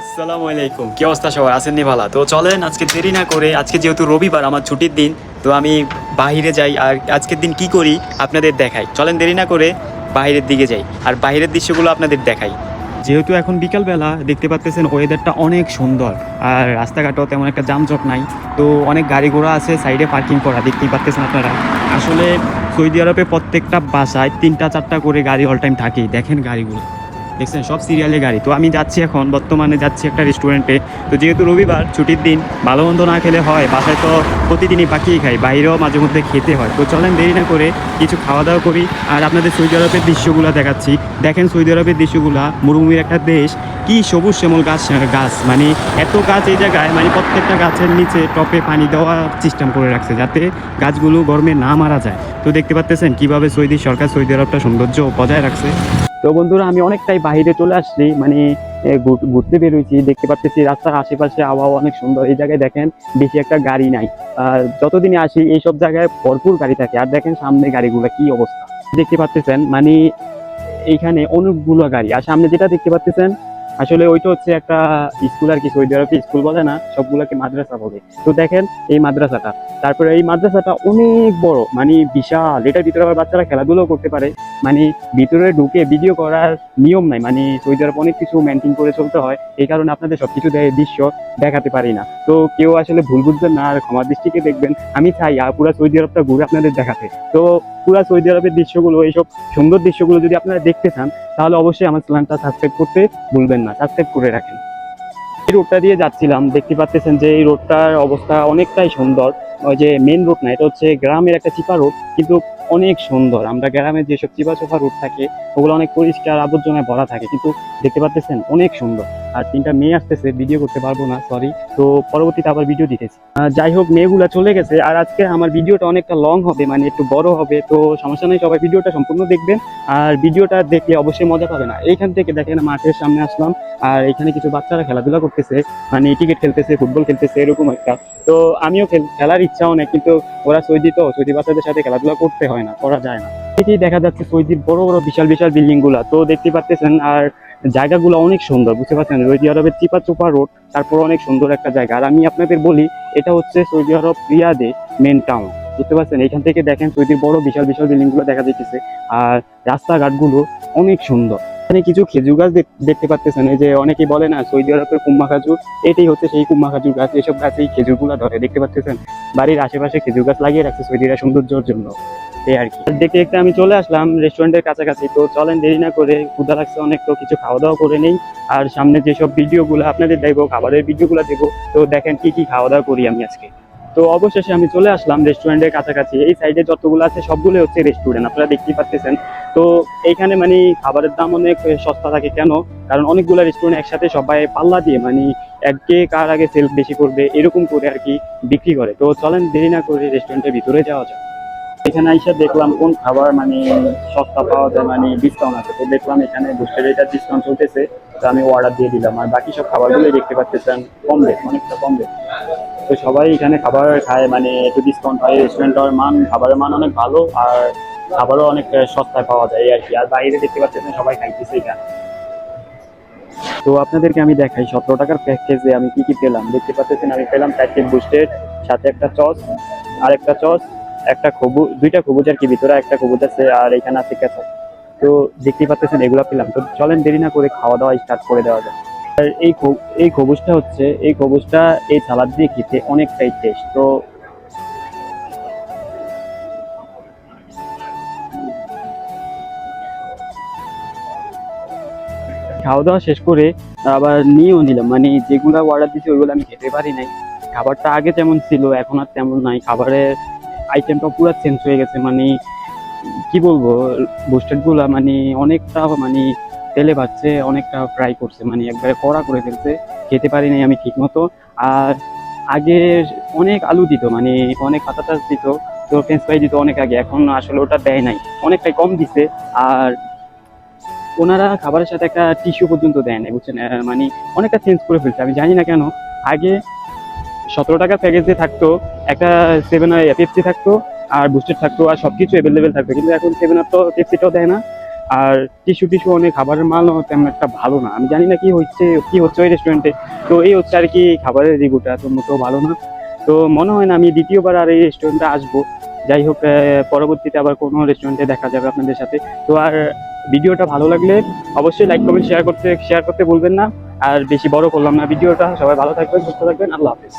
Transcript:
আসসালামু আলাইকুম। কি অবস্থা সবার? আছেন নি ভালো? তো চলেন, আজকে দেরি না করে, আজকে যেহেতু রবিবার, আমার ছুটির দিন, তো আমি বাইরে যাই আর আজকের দিন কি করি আপনাদের দেখাই। চলেন, দেরি না করে বাইরের দিকে যাই আর বাইরের দৃশ্যগুলো আপনাদের দেখাই। যেহেতু এখন বিকালবেলা, দেখতে পাচ্তেছেন ওয়েদারটা অনেক সুন্দর আর রাস্তাঘাটও তেমন একটা জামজট নাই। তো অনেক গাড়ি ঘোড়া আছে সাইডে পার্কিং করা, দেখতেই পাচ্তেছেন আপনারা। আসলে সৌদি আরবে প্রত্যেকটা বাসায় তিনটা, চারটা করে গাড়ি অল টাইম থাকেই। দেখেন গাড়িগুলো। দেখছেন, সব সিরিয়ালে গাড়ি। তো আমি যাচ্ছি এখন, বর্তমানে যাচ্ছি একটা রেস্টুরেন্টে তো যেহেতু রবিবার, ছুটির দিন ভালো মন্দ না খেলে হয়, বাসায় তো প্রতিদিনই পাকিয়ে খাই, বাইরেও মাঝে মধ্যে খেতে হয়। তো চলেন দেরি না করে কিছু খাওয়া দাওয়া করি। আর আপনাদের সৌদি আরবের দৃশ্যগুলো দেখাচ্ছি। দেখেন, সৌদি আরবের দৃশ্যগুলো মরুভূমির একটা দেশ। কি সবুজ শ্যামল গাছ গাছ। মানে এত গাছ এই জায়গায় মানে প্রত্যেকটা গাছের নিচে টপে পানি দেওয়ার সিস্টেম করে রাখছে, যাতে গাছগুলো গরমে না মারা যায়। তো দেখতে পাচ্তেছেন কীভাবে সৌদি, সরকার সৌদি আরবটা সৌন্দর্য বজায় রাখছে। তো বন্ধুরা, আমি অনেকটাই বাইরে চলে আসছি মানে ঘুরতে বেরোইছি, দেখতে পাচ্ছি রাস্তার আশেপাশে আবহাওয়া অনেক সুন্দর। এই জায়গায় দেখেন, বেশি একটা গাড়ি নাই। আর যতদিনে আসি, এইসব জায়গায় ভরপুর গাড়ি থাকে। আর দেখেন সামনে গাড়িগুলো কি অবস্থা। দেখতে পাচ্ছেন মানে এইখানে অনেকগুলো গাড়ি। আর সামনে যেটা দেখতে পাচ্ছেন আসলে ওইটা হচ্ছে একটা স্কুল আর কি সৌদি আরবে স্কুল বলে না, সবগুলোকে মাদ্রাসা বলে। তো দেখেন এই মাদ্রাসাটা। তারপরে এই মাদ্রাসাটা অনেক বড় মানে বিশাল। এটার ভিতরে আবার বাচ্চারা খেলাধুলো করতে পারে। মানে ভিতরে ঢুকে ভিডিও করার নিয়ম নাই। মানে সৌদি আরব অনেক কিছু মেনটেন করে চলতে হয়। এই কারণে আপনাদের সবকিছু দে- দৃশ্য দেখাতে পারি না। তো কেউ আসলে ভুল বুঝবেন না, আর ক্ষমার দৃষ্টিকে দেখবেন। আমি চাই আর পুরো সৌদি আরবটা ঘুরে আপনাদের দেখাতে। তো পুরো সৌদি আরবের দৃশ্যগুলো, এইসব সুন্দর দৃশ্যগুলো যদি আপনারা দেখতে চান, তাহলে অবশ্যই আমার চ্যানেলটা সাবস্ক্রাইব করতে ভুলবেন না সাবস্ক্রাইব করে রাখেন। এই রোডটা দিয়ে যাচ্ছিলাম, দেখতে পাচ্ছেন যে এই রোডটার অবস্থা অনেকটাই সুন্দর। ওই যে মেন রোড না, এটা হচ্ছে গ্রামের একটা চিপা রোড কিন্তু অনেক সুন্দর। আমরা গ্রামে যেসব চিপা চোপা রোড থাকে, ওগুলো অনেক পরিষ্কার আবর্জনায় ভরা থাকে, কিন্তু দেখতে পাচ্ছেন অনেক সুন্দর। আর তিনটা মেয়ে আসতেছে ভিডিও করতে পারব না সরি তো পরবর্তীতে আবার ভিডিও দিতেছি। যাই হোক, মেয়েগুলা চলে গেছে, আর আজকে আমার ভিডিওটা অনেকটা লং হবে মানে একটু বড় হবে, তো সমস্যা নেই, সবাই ভিডিওটা সম্পূর্ণ দেখবেন। আর ভিডিওটা দেখলে অবশ্যই মজা পাবে না এইখান থেকে দেখেন, মাঠের সামনে আসলাম, আর এখানে কিছু বাচ্চারা খেলাধুলা করতেছে মানে ক্রিকেট খেলতেছে ফুটবল খেলতেছে, এরকম একটা। তো আমিও খেল- খেলার ইচ্ছা অনেক কিন্তু ওরা সৌদি তো, সৌদি বাচ্চাদের সাথে খেলাধুলা করতে হয় না, করা যায় না। এটাই দেখা যাচ্ছে সৌদির বড় বড় বিশাল বিশাল বিল্ডিংগুলা তো দেখতে পাচ্ছেন আর জায়গাগুলো অনেক সুন্দর, বুঝতে পারছেন? সৌদি আরবের চিপা চোপা রোড, তারপর অনেক সুন্দর একটা জায়গা। আর আমি আপনাদের বলি, এটা হচ্ছে সৌদি আরব রিয়াদে মেন টাউন বুঝতে পারছেন? এখান থেকে দেখেন সৌদির বড় বিশাল বিশাল বিল্ডিংগুলো দেখা যাইতেছে। আর রাস্তাঘাটগুলো অনেক সুন্দর। এখানে কিছু খেজুর গাছ দেখতে পাচ্ছেন এই যে অনেকেই বলে না, সৌদি আরবের কুম্মা খাজুর, এটাই হচ্ছে সেই কুম্মা খাজুর গাছ। এসব গাছেই খেজুরগুলো ধরে, দেখতে পাচ্ছেন বাড়ির আশেপাশে খেজুর গাছ লাগিয়ে রাখছে সৌদিরা সৌন্দর্যের জন্য। এই আর কি। দেখতে দেখতে আমি চলে আসলাম রেস্টুরেন্টের কাছাকাছি। তো চলেন, দেরি না করে ক্ষুদা লাগছে অনেক, তো কিছু খাওয়া দাওয়া করে নেই। আর সামনে যেসব ভিডিওগুলো আপনাদের দেখব, খাবারের ভিডিওগুলো দেবো তো দেখেন কি কি খাওয়া দাওয়া করি আমি আজকে। তো অবশেষে আমি চলে আসলাম রেস্টুরেন্টের কাছাকাছি। এই সাইডে যতগুলো আছে সবগুলো হচ্ছে রেস্টুরেন্ট আপনারা দেখতেই পাচ্ছেন তো এইখানে মানে খাবারের দাম অনেক সস্তা থাকে। কেন? কারণ অনেকগুলো রেস্টুরেন্ট একসাথে সবাই পাল্লা দিয়ে মানে কে কার আগে সেল বেশি করবে, এরকম করে আর কি বিক্রি করে। তো চলেন, দেরি না করে রেস্টুরেন্টের ভিতরে যাওয়া যায় এখানে এসে দেখলাম কোন খাবার মানে সস্তা পাওয়া যায় মানে ডিসকাউন্ট আছে। তো দেখলাম এখানে বুস্টার রেটার ডিসকাউন্ট চলতেছে, তো আমি অর্ডার দিয়ে দিলাম। আর বাকি সব খাবারগুলোই দেখতে পাচ্ছেন, কম রেট অনেকটা কম রেট তো সবাই এখানে খাবার খায় মানে একটু ডিসকাউন্ট হয় রেস্টুরেন্টের মান, খাবারের মান অনেক ভালো, আর খাবারও অনেক সস্তায় পাওয়া যায় আর কি। আর বাইরে দেখতে পাচ্ছেন সবাই খাইতেছে এখানে। তো আপনাদেরকে আমি দেখাই, সতেরো টাকার প্যাকেজে আমি কি কি পেলাম? দেখতে পাচ্ছেন, আমি পেলাম প্যাকেট বুস্টেড সাথে একটা চস আর একটা চস একটা খবুজ দুইটা খবুজ আর কি ভিতরে একটা খবুজ আছে আর এখানে আছে কেঁচা। তো দেখতেই পাচ্ছেন এগুলো পেলাম। তো চলেন দেরি না করে খাওয়া দাওয়া স্টার্ট করে দেওয়া যায় আর এই খব- এই খবুজটা হচ্ছে, এই খবুজটা এই সালাদ দিয়ে খেতে অনেকটাই টেস্ট তো খাওয়া দাওয়া শেষ করে আবার নিয়েও নিলাম। মানে যেগুলো অর্ডার দিয়েছি ওইগুলো আমি খেতে পারি নাই। খাবারটা আগে যেমন ছিল, এখন আর তেমন নাই। খাবারের আইটেমটা পুরো চেঞ্জ হয়ে গেছে মানে কি বলব বুস্টেডগুলা মানে অনেকটা মানে তেলে ভাজছে, অনেকটা ফ্রাই করছে মানে একবারে কড়া করে ফেলছে, খেতে পারি নাই আমি ঠিক মতো আর আগে অনেক আলু দিত মানে অনেক পাতা টাচ দিত, তো ফ্রেঞ্চ ফ্রাই দিত অনেক আগে, এখন আসলে ওটা দেয় নাই, অনেকটাই কম দিছে। আর ওনারা খাবারের সাথে একটা টিস্যু পর্যন্ত দেয় না বুঝছেন? মানে অনেকটা চেঞ্জ করে ফেলছে, আমি জানি না কেন। আগে সতেরো টাকার প্যাকেজে থাকতো, একটা সেভেন পেপসি থাকতো, আর বুস্টেড থাকতো, আর সব কিছু অ্যাভেলেবেল থাকতো। কিন্তু এখন সেভেন আপ তো পেপসিটাও দেয় না। আর টিস্যু টিস্যু অনেক খাবারের মানও তেমন একটা ভালো না। আমি জানি না কি হচ্ছে কি হচ্ছে ওই রেস্টুরেন্টে তো এই হচ্ছে আর কি খাবারের রিভিউটা তো মোটেও ভালো না। তো মনে হয় না আমি দ্বিতীয়বার আর এই রেস্টুরেন্টে আসব। যাই হোক পরবর্তীতে আবার কোনো রেস্টুরেন্টে দেখা যাবে আপনাদের সাথে। তো আর ভিডিওটা ভালো লাগলে অবশ্যই লাইক কমেন্ট শেয়ার করতে শেয়ার করতে বলবেন না। আর বেশি বড় করলাম না। ভিডিওটা সবাই ভালো থাকবেন সুস্থ থাকবেন। আল্লাহ হাফেজ।